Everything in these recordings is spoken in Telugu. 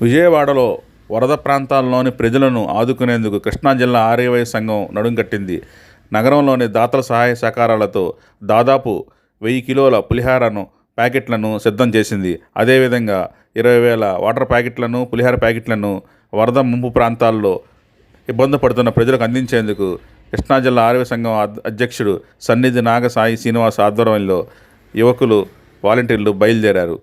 విజయవాడలో వరద ప్రాంతాల్లోని ప్రజలను ఆదుకునేందుకు కృష్ణా జిల్లా ఆర్యవై సంఘం నడుం కట్టింది. నగరంలోని దాతల సహాయ సహకారాలతో దాదాపు వెయ్యి కిలోల పులిహారను ప్యాకెట్లను సిద్ధం చేసింది. అదేవిధంగా ఇరవై వేల వాటర్ ప్యాకెట్లను పులిహార ప్యాకెట్లను వరద ముంపు ప్రాంతాల్లో ఇబ్బంది పడుతున్న ప్రజలకు అందించేందుకు కృష్ణా జిల్లా ఆరోగ్య సంఘం అధ్యక్షుడు సన్నిధి నాగసాయి శ్రీనివాస్ ఆధ్వర్యంలో యువకులు వాలంటీర్లు బయలుదేరారు.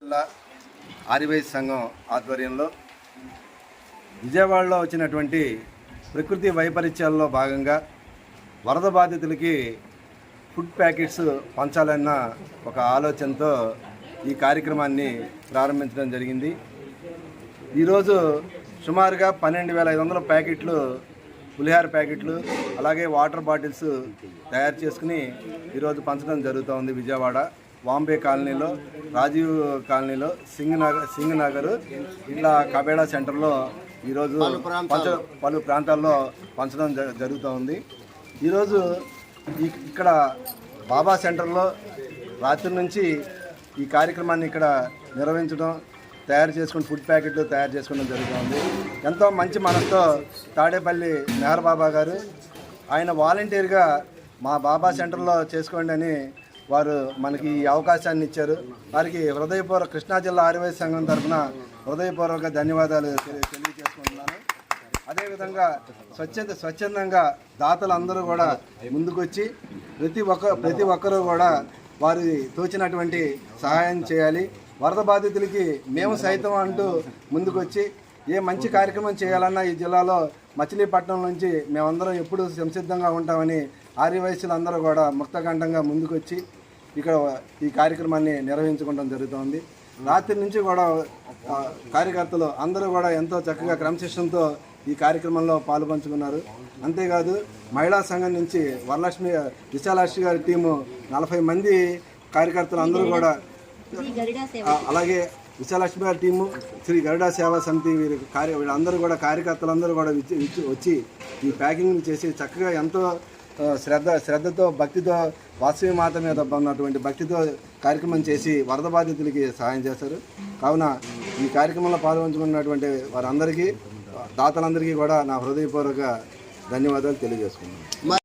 జిల్లా సంఘం ఆధ్వర్యంలో విజయవాడలో వచ్చినటువంటి ప్రకృతి వైపరీత్యాల్లో భాగంగా వరద బాధితులకి ఫుడ్ ప్యాకెట్స్ పంచాలన్న ఒక ఆలోచనతో ఈ కార్యక్రమాన్ని ప్రారంభించడం జరిగింది. ఈరోజు సుమారుగా పన్నెండు వేల ఐదు వందల ప్యాకెట్లు పులిహార ప్యాకెట్లు అలాగే వాటర్ బాటిల్స్ తయారు చేసుకుని ఈరోజు పంచడం జరుగుతూ ఉంది విజయవాడ. వాంబే కాలనీలో రాజీవ్ కాలనీలో సింగ్ నగర్ సింగ్ నగర్ ఇట్లా కబేడా సెంటర్లో ఈరోజు పంచ పలు ప్రాంతాల్లో పంచడం జ- జరుగుతూ ఉంది. ఈరోజు ఇక్కడ బాబా సెంటర్లో రాత్రి నుంచి ఈ కార్యక్రమాన్ని ఇక్కడ నిర్వహించడం తయారు చేసుకుని ఫుడ్ ప్యాకెట్లు తయారు చేసుకోవడం జరుగుతుంది. ఎంతో మంచి మనసుతో తాడేపల్లి మెహర్బాబా గారు ఆయన వాలంటీర్గా మా బాబా సెంటర్లో చేసుకోండి అని వారు మనకి ఈ అవకాశాన్ని ఇచ్చారు. వారికి హృదయపూర్వక కృష్ణా జిల్లా ఆర్యవైశ్య సంఘం తరఫున హృదయపూర్వక ధన్యవాదాలు తెలి- తెలియజేసుకుంటున్నాను. అదేవిధంగా స్వచ్ఛత స్వచ్ఛందంగా దాతలు అందరూ కూడా ముందుకొచ్చి ప్రతి ఒక్క ప్రతి ఒక్కరూ కూడా వారి తోచినటువంటి సహాయం చేయాలి. వరద బాధితులకి మేము సైతం అంటూ ముందుకొచ్చి ఏ మంచి కార్యక్రమం చేయాలన్నా ఈ జిల్లాలో మచిలీపట్నం నుంచి మేమందరం ఎప్పుడు సంసిద్ధంగా ఉంటామని ఆర్యవయస్సులు అందరూ కూడా ముక్తకంఠంగా ముందుకొచ్చి ఇక్కడ ఈ కార్యక్రమాన్ని నిర్వహించుకోవడం జరుగుతోంది. రాత్రి నుంచి కూడా కార్యకర్తలు అందరూ కూడా ఎంతో చక్కగా క్రమశిక్షణతో ఈ కార్యక్రమంలో పాలుపంచుకున్నారు. అంతేకాదు మహిళా సంఘం నుంచి వరలక్ష్మి విశాలాక్షి గారి టీము నలభై మంది కార్యకర్తలు అందరూ కూడా అలాగే విశాలక్ష్మి గారి టీము శ్రీ గరుడా సేవా సమితి వీరి కార్య వీళ్ళందరూ కూడా కార్యకర్తలందరూ కూడా విచ్చి ఈ ప్యాకింగ్ చేసి చక్కగా ఎంతో శ్రద్ధ శ్రద్ధతో భక్తితో వాసవి మాత మీద ఉన్నటువంటి భక్తితో కార్యక్రమం చేసి వరద బాధితులకి సహాయం చేశారు. కావున ఈ కార్యక్రమంలో పాల్గొంచుకున్నటువంటి వారందరికీ దాతలందరికీ కూడా నా హృదయపూర్వక ధన్యవాదాలు తెలియజేసుకున్నాను